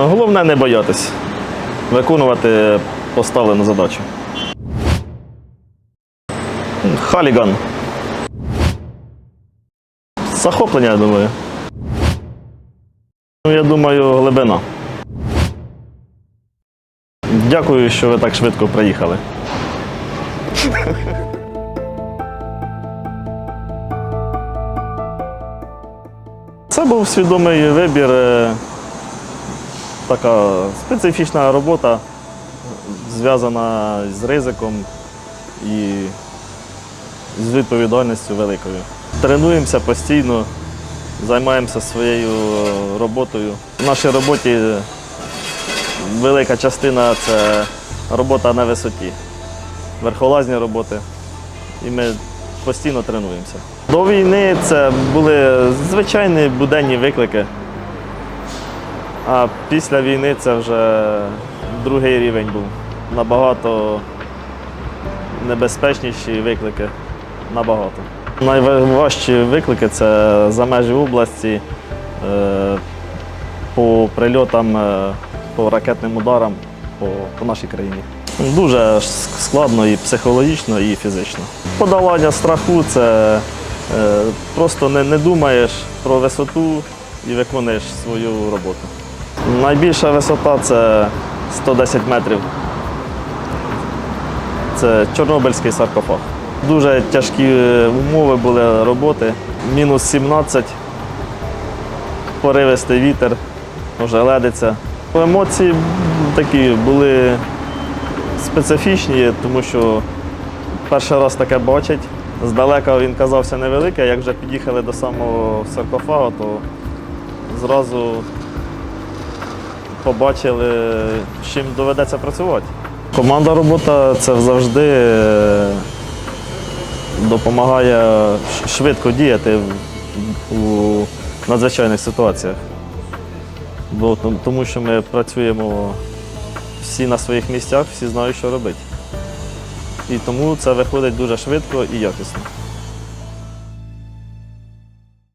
Головне не боятись, виконувати поставлену задачу. Халіган. Захоплення, я думаю. Ну, Я думаю, глибина. Дякую, що ви так швидко приїхали. Це був свідомий вибір. Така специфічна робота, зв'язана з ризиком і з відповідальністю великою. Тренуємося постійно, займаємося своєю роботою. В нашій роботі велика частина це робота на висоті, верхолазні роботи. І ми постійно тренуємося. До війни це були звичайні буденні виклики. А після війни це вже другий рівень був. Набагато небезпечніші виклики. Набагато. Найважчі виклики це за межі області, е, по прильотам, е, по ракетним ударам по, нашій країні. Дуже складно і психологічно, і фізично. Подолання страху це е, просто не думаєш про висоту і виконуєш свою роботу. Найбільша висота це 110 метрів. Це Чорнобильський саркофаг. Дуже тяжкі е, умови були роботи. Мінус 17, поривистий вітер, вже ледиться. Емоції такі були специфічні, тому що перший раз таке бачить. Здалека він казався невеликий, як вже під'їхали до самого саркофагу, то зразу побачили, з чим доведеться працювати. Команда робота це завжди е, допомагає швидко діяти у надзвичайних ситуаціях. Бо, тому що ми працюємо всі на своїх місцях, всі знають, що робити. І тому це виходить дуже швидко і якісно.